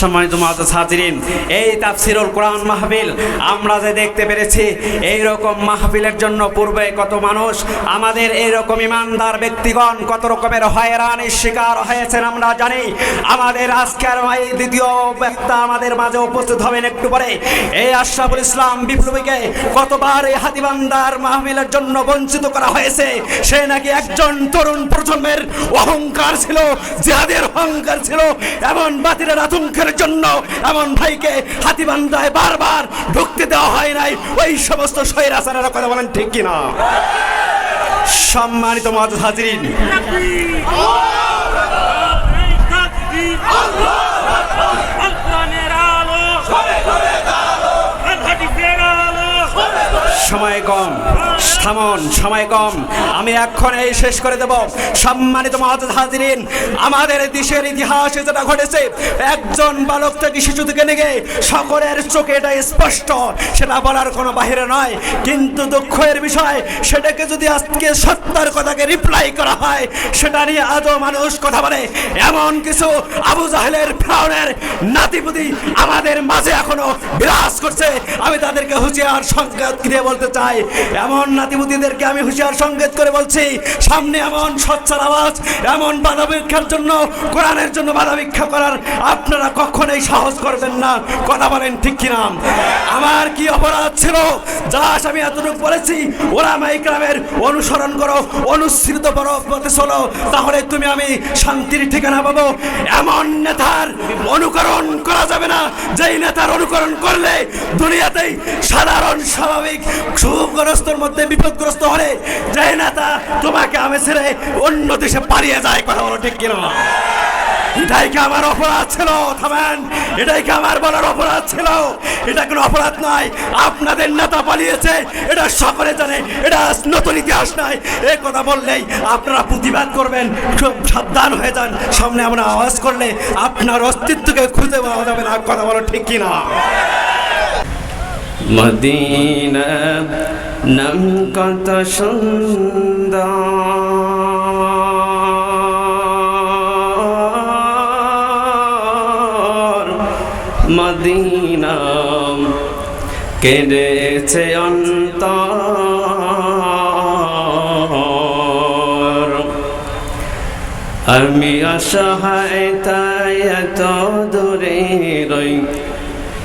সম্মানিত মাহাজ হাজিরিন, এই তাফসিরুল কোরআন মাহফিল আমরা যে দেখতে পেরেছি এই রকম মাহফিলের জন্য পূর্বে কত মানুষ, আমাদের এই রকম ইমানদার ব্যক্তিগণ কত রকমের হয়রানির শিকার হয়েছেন আমরা জানি। আমাদের আজকের এই দ্বিতীয় ব্যক্তা আমাদের মাঝে উপস্থিত হবেন একটু পরে। এই আশরাফুল ইসলাম বিপ্লবীকে কতবার এই হাতিবান্দার মাহফিলের জন্য বঞ্চিত করা হয়েছে, সে নাকি একজন তরুণ প্রজন্মের অহংকার ছিল, যাদের অহংকার ছিল, এমন বাতিলের আতঙ্কের জন্য এমন ভাইকে হাতিবান্ধায় বারবার ঢুকতে দেওয়া হয় নাই। ওই সমস্ত আসারের কথা বলেন ঠিক কিনা? সম্মানিত মহাজ হাজিরিন। সময় কম। থামন, সময় কম। আমি এক্ষণে শেষ করে দেব। সম্মানিত মহাজ হাজিরিন, আমাদের দেশের ইতিহাসে যেটা ঘটেছে, একজন বালক থেকে শিশু থেকে নিয়ে সকলের চোখে এটা স্পষ্ট। সেটা বলার কোনো বাহিরে নয়। কিন্তু দুঃখের বিষয়, সেটাকে যদি আজকে সত্যার কথাকে রিপ্লাই করা হয়, সেটা নিয়ে আজও মানুষ কথা বলে। এমন কিছু আবু জাহেলের ফ্রাউনের নাতিপুতি আমাদের মাঝে এখনও বিরাজ করছে। আমি তাদেরকে হুঁশিয়ার সংকেত দিয়ে বলতে চাই, এমন নাতিপুতিদেরকে আমি হুঁশিয়ার সংকেত করে বলছি, সামনে এমন সচ্ছার আওয়াজ, এমন বাধা ভিক্ষার জন্য, কোরআনের জন্য বাধা ভিক্ষা করার আপনারা কখনোই সাহস করবেন না। কথা বলেন ঠিক কিনা? আমার কি অপরাধ ছিল? যা আমি এতটুকু বলেছি ওরা মাইক্রামের অনুসরণ করো, অনুসৃত করো পথে চলো, তাহলে তুমি আমি শান্তির ঠিকানা পাবো। এমন নেতার অনুকরণ করা যাবে না, যেই নেতার অনুকরণ করলে দুনিয়াতেই সাধারণ, স্বাভাবিক সুগ্রস্তর মধ্যে বিপদগ্রস্ত হলে যে নেতা তোমাকে আমি ছেড়ে অন্য দেশে পালিয়ে যায় কথা বলো ঠিক কিনা? এটাই কি আমার অপরাধ ছিল? থামেন। এটাই কি আমার বলার অপরাধ ছিল? এটা কোনো অপরাধ নয়। আপনাদের নেতা পালিয়েছে। এটা সকলে জানে। এটা নতুন ইতিহাস নয়। এ কথা বললেই আপনারা প্রতিবাদ করবেন। খুব সাবধান হয়ে যান। সামনে আমরা আওয়াজ করলে আপনার অস্তিত্বকে খুঁজে পাওয়া যাবে না। কথা বলো ঠিক কিনা? মদিনা নাম কত সুন্দর। মদিনা কেড়েছে অন্তর। আমি অসহায় তাই এত দূরে রই।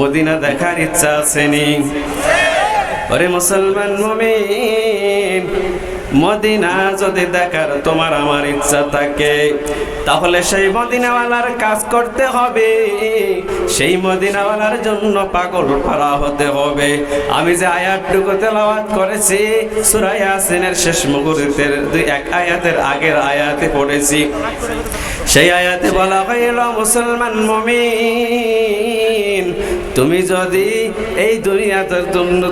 মদিনা দেখার ইচ্ছা আসেনি ওরে মুসলমান মমিন, মদিনা যদি দেখার তোমার আমার ইচ্ছা থাকে, তাহলে সেই মদিনাওয়ালার কাজ করতে হবে। সেই মদিনাওয়ালার জন্য পাগল পারা হতে হবে। আমি যে আয়াতটুকু তেলাওয়াত করেছি, সূরা ইয়াসিনের শেষ মুহূর্তের দুই এক আয়াতের আগের আয়াতে পড়েছি। সেই আয়াতে বলা হইল মুসলমান মমিন, তুমি যদি এই দুনিয়াতে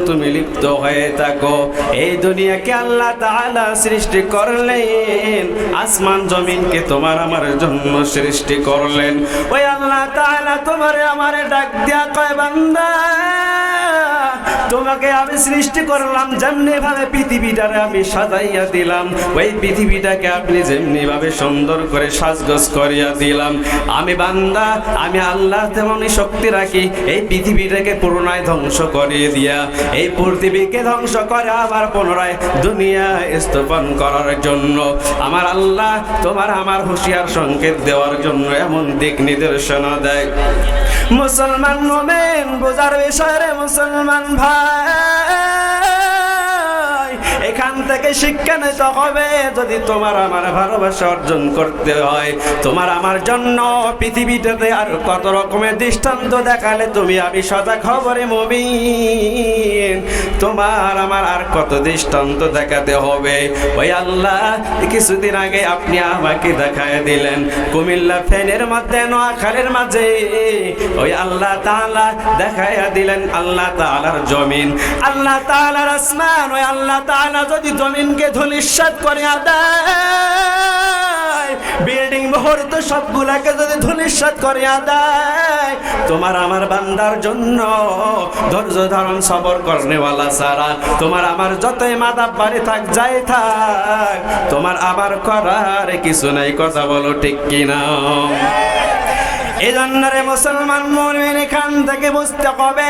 তুমি লিপ্ত হয়ে থাকো, এই দুনিয়াকে আল্লাহ তাআলা সৃষ্টি করলেন, আসমান জমিনকে তোমার আমার জন্য সৃষ্টি করলেন। ওই আল্লাহ তাআলা তোমারে আমারে ডাক দিয়া কয়, বান্দা তোমাকে আমি সৃষ্টি করলাম যেমনি ভাবে পৃথিবীটারে আমি সাজাইয়া দিলাম, ওই পৃথিবীটাকে আপনি যেমনি ভাবে সুন্দর করে সাজগোজ করিয়া দিলাম। আমি বান্দা, আমি আল্লাহ তেমনই শক্তি রাখি, এই পৃথিবীটাকে পুনরায় ধ্বংস করিয়ে দিয়া, এই পৃথিবীকে ধ্বংস করে আবার পুনরায় দুনিয়া স্থাপন করার জন্য। আমার আল্লাহ তোমার আমার হুঁশিয়ার সংকেত দেওয়ার জন্য এমন দিক নির্দেশনা দেয়। মুসলমান মোমেন, বোঝার বিষয়ে মুসলমান। vampire. এখান থেকে শিক্ষা নিতে হবে। যদি তোমার আমার ভালোবাসা অর্জন করতে হয়, তোমার আমার জন্য পৃথিবীটাতে আর কত রকমের দৃষ্টান্ত দেখালে তুমি আমি সদা খবরে মবিন তোমার আমার আর কত দৃষ্টান্ত দেখাতে হবে। ওই আল্লাহ, কিছুদিন আগে আপনি আমাকে দেখায় দিলেন কুমিল্লা ফ্যানের মধ্যে, নোয়াখালের মাঝে। ওই আল্লাহ তাআলা দেখাইয়া দিলেন আল্লাহ তাআলার জমিন। আল্লাহ তাআলার আসমান, ওই আল্লাহ তাআলা যদি জমিনকে ধুলিস্বাদ করে আদায় বিল্ডিং মুহূর্ত সবগুলাকে যদি ধুলিস্বাদ করে আদায়, তোমার আমার বান্দার জন্য ধৈর্য ধারণ সবর করনেওয়ালা সারা। তোমার আমার যতই মাদাব বাড়ি থাক, যাই থাক, তোমার আবার করার কিছু নাই, কথা বলো ঠিক কিনা? এই জন্য রে মুসলমান মমিন এখান থেকে বুঝতে হবে,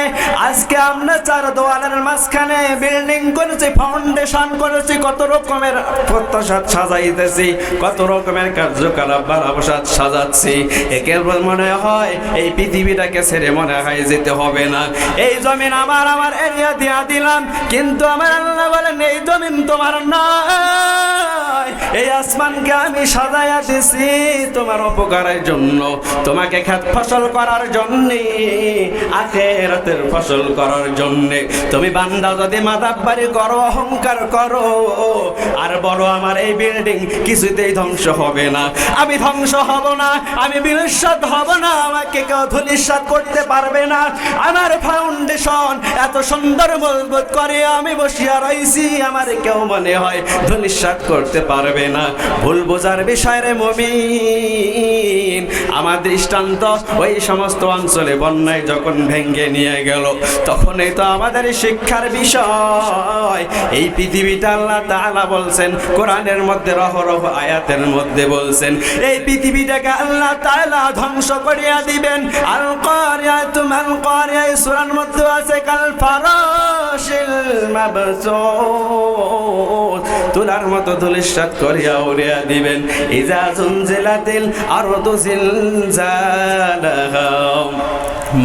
আজকে আমরা চার দেওয়ালের মাঝখানে বিল্ডিং করেছি ফাউন্ডেশন করেছি, কত রকমের প্রত্যাশা সাজাইতেছি, কত রকমের কার্যকলাপ বারাবসাদ সাজাচ্ছি। একে মনে হয় এই পৃথিবীটাকে ছেড়ে মনে হয় যেতে হবে না। এই জমিন আমার আমার এরিয়া দিয়া দিলাম, কিন্তু আমার আল্লাহ বলেন, এই জমিন তোমার নয়। এই আসমানকে আমি সাজাইয়া দিছি তোমার উপকারের জন্য। তোমাকে খেত ফসল করার জন্য, আখেরাতের ফসল করার জন্য। তুমি বান্দা, যদি মাদাব্বারি করো, অহংকার করো, আর বড় আমার এই বিল্ডিং কিছুতেই ধ্বংস হবে না। আমি ধ্বংস হব না, আমি বিলসাদ হব না, আমাকে কেউ ধুলিসাদ করতে পারবে না। আমার ফাউন্ডেশন এত সুন্দর মজবুত করে আমি বসিয়া রইছি, আমার কেউ মনে হয় ধুলিসাদ করতে পারবে না। ভুল বোঝার বিষয়ে মমিন। আমার দৃষ্টান্ত ওই সমস্ত অঞ্চলে বন্যায় যখন ভেঙ্গে নিয়ে গেল, তখনই তো আমাদের শিক্ষার বিষয়। এই পৃথিবীটা আল্লাহ তাআলা বলছেন, কোরআনের মধ্যে রহরহ আয়াতের মধ্যে বলছেন, এই পৃথিবীটাকে আল্লাহ তাআলা ধ্বংস করিয়া দিবেন। আল কারিয়া তুমাল কারিয়া সূরার মধ্যে আছে কাল ফারাশিল মাবসুত। তুলার মতো ধুলিসাৎ করিয়া উড়িয়া দিবেন। ইজা জুনজিলাতিল জিল জিলজালাহা।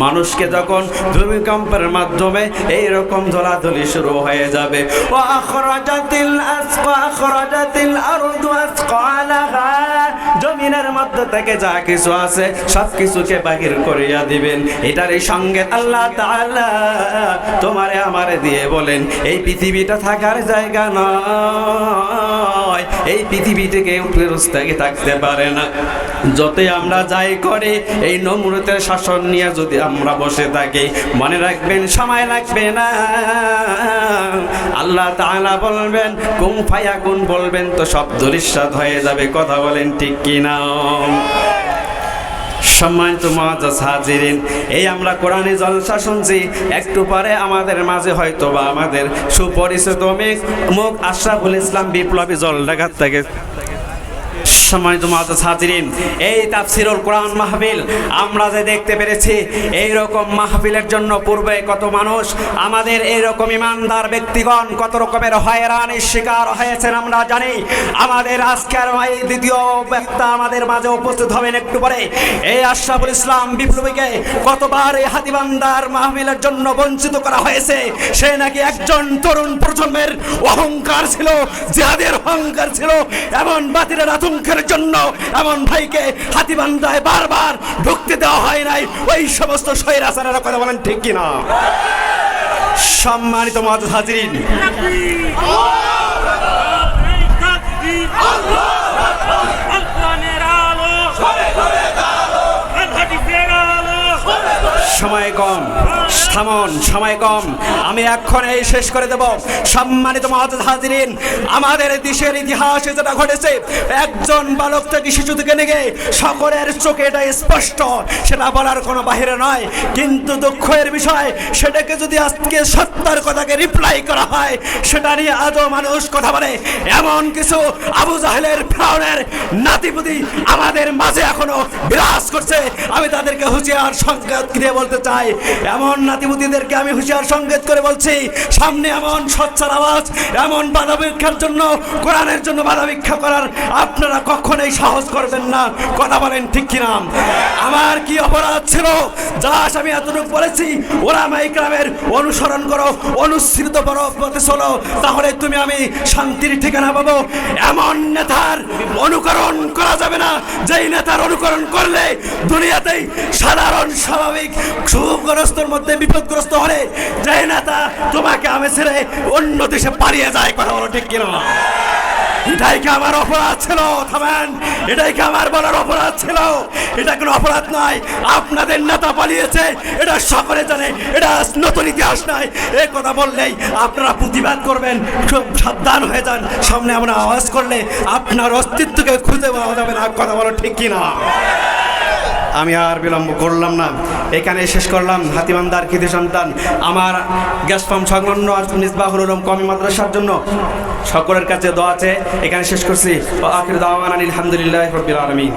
মানুষকে যখন ভূমিকম্পের মাধ্যমে এই রকম ধরাধরি শুরু হয়ে যাবে। ও আখরাজাতিল আসকা আখরাজাতিল আরদু আসকালাহা জমিনের মধ্যে থেকে যা কিছু আছে, সব কিছুকে বাহির করিয়া দিবেন। এটারই সঙ্গে আল্লাহ তাআলা তোমারে আমারে দিয়ে বলেন, এই পৃথিবীটা থাকার জায়গা নয়। এই পৃথিবী থেকে ফেরস্তাকে থাকতে পারে না। যতই আমরা যাই করে, এই নমরুতের শাসন নিয়ে যদি আমরা বসে থাকি। মনে রাখবেন, সময় লাগবে না। আল্লাহ তাআলা বলবেন কুম ফায়া কুন বলবেন তো সব দরিস্বাদ হয়ে যাবে। কথা বলেন ঠিক কিনা? সম্মানিত মহাজাজ হাজিরিন, এই আমরা কোরআনে জলসা শুনছি। একটু পরে আমাদের মাঝে হয়তো বা আমাদের সুপরিচিত মুখ আশরাফুল ইসলাম বিপ্লবী জল ডাকাত থেকে সম্মানিত মহাজাজ হাজিরিন, এই তাফসিরুল কোরআন মাহফিল আমরা যে দেখতে পেরেছি এই রকম মাহফিলের জন্য পূর্বে কত মানুষ, আমাদের এই রকম ইমানদার ব্যক্তিগণ কত রকমের হয়রানির শিকার হয়েছেন আমরা জানি। আমাদের আজকের এই দ্বিতীয় বক্তা আমাদের মাঝে উপস্থিত হবেন একটু পরে। এই আশরাফুল ইসলাম বিপ্লবীকে কতবার এই হাতিবান্দার মাহফিলের জন্য বঞ্চিত করা হয়েছে, সে নাকি একজন তরুণ প্রজন্মের অহংকার ছিল যাদের অহংকার ছিল, এমন বাতিলের আতঙ্কের জন্য এমন ভাইকে হাতিবান্ধায় বারবার ঢুকতে দেওয়া হয় নাই। ওই সমস্ত আসারেরা কথা বলেন ঠিক কিনা? সম্মানিত মহাজ হাজিরিন। সময় কম। থামন, সময় কম। আমি এখন এই শেষ করে দেব। সম্মানিত মহাজ হাজিরিন, আমাদের দেশের ইতিহাসে যেটা ঘটেছে, একজন বালক থেকে শিশু থেকে নিয়ে সকলের চোখে এটা স্পষ্ট। সেটা বলার কোনো বাহিরে নয়। কিন্তু দুঃখের বিষয়, সেটাকে যদি আজকে সত্তর কথাকে রিপ্লাই করা হয়, সেটা নিয়ে আজও মানুষ কথা বলে। এমন কিছু আবু জাহেলের ফ্রাউনের নাতিপুতি আমাদের মাঝে এখনও বিরাজ করছে। আমি তাদেরকে হুঁশিয়ার সংঘাত দিয়ে বলতে চাই, এমন নাতিপুতিদেরকে আমি হুঁশিয়ার সংকেত করে বলছি, সামনে এমন সচ্ছার আওয়াজ, এমন বাধা ভিক্ষার জন্য, কোরআনের জন্য বাধা ভিক্ষা করার আপনারা কখনোই সাহস করবেন না। কথা বলেন ঠিক কিনা? আমার কি অপরাধ ছিল? যাস আমি এতটুকু বলেছি ওরা মাইক্রামের অনুসরণ করো, অনুসৃত পথে চলো তাহলে তুমি আমি শান্তির ঠিকানা পাবো। এমন নেতার অনুকরণ করা যাবে না, যেই নেতার অনুকরণ করলে দুনিয়াতেই সাধারণ, স্বাভাবিক, সুখগ্রস্তর মধ্যে বিপদগ্রস্ত হলে যে নেতা তোমাকে আমি ছেড়ে অন্য দেশে পালিয়ে যায় কথা বলো ঠিক কিনা? এটাই কি আমার অপরাধ ছিল? থামেন। এটাই কি আমার বলার অপরাধ ছিল? এটা কোনো অপরাধ নয়। আপনাদের নেতা পালিয়েছে। এটা সকলে জানে। এটা নতুন ইতিহাস নয়। এ কথা বললেই আপনারা প্রতিবাদ করবেন। খুব সাবধান হয়ে যান। সামনে আমরা আওয়াজ করলে আপনার অস্তিত্বকে খুঁজে পাওয়া যাবে না। কথা বলো ঠিক কিনা? আমি আর বিলম্ব করলাম না। এখানে শেষ করলাম হাতিমান্দার খিদে সন্তান। আমার গ্যাস পাম্প সংলগ্ন মিসবাহুল উলুম কমি মাদ্রাসার জন্য। সকলের কাছে দোয়া আছে এখানে শেষ করছি। আখির দাওয়ান আলহামদুলিল্লাহ রবিল আলমী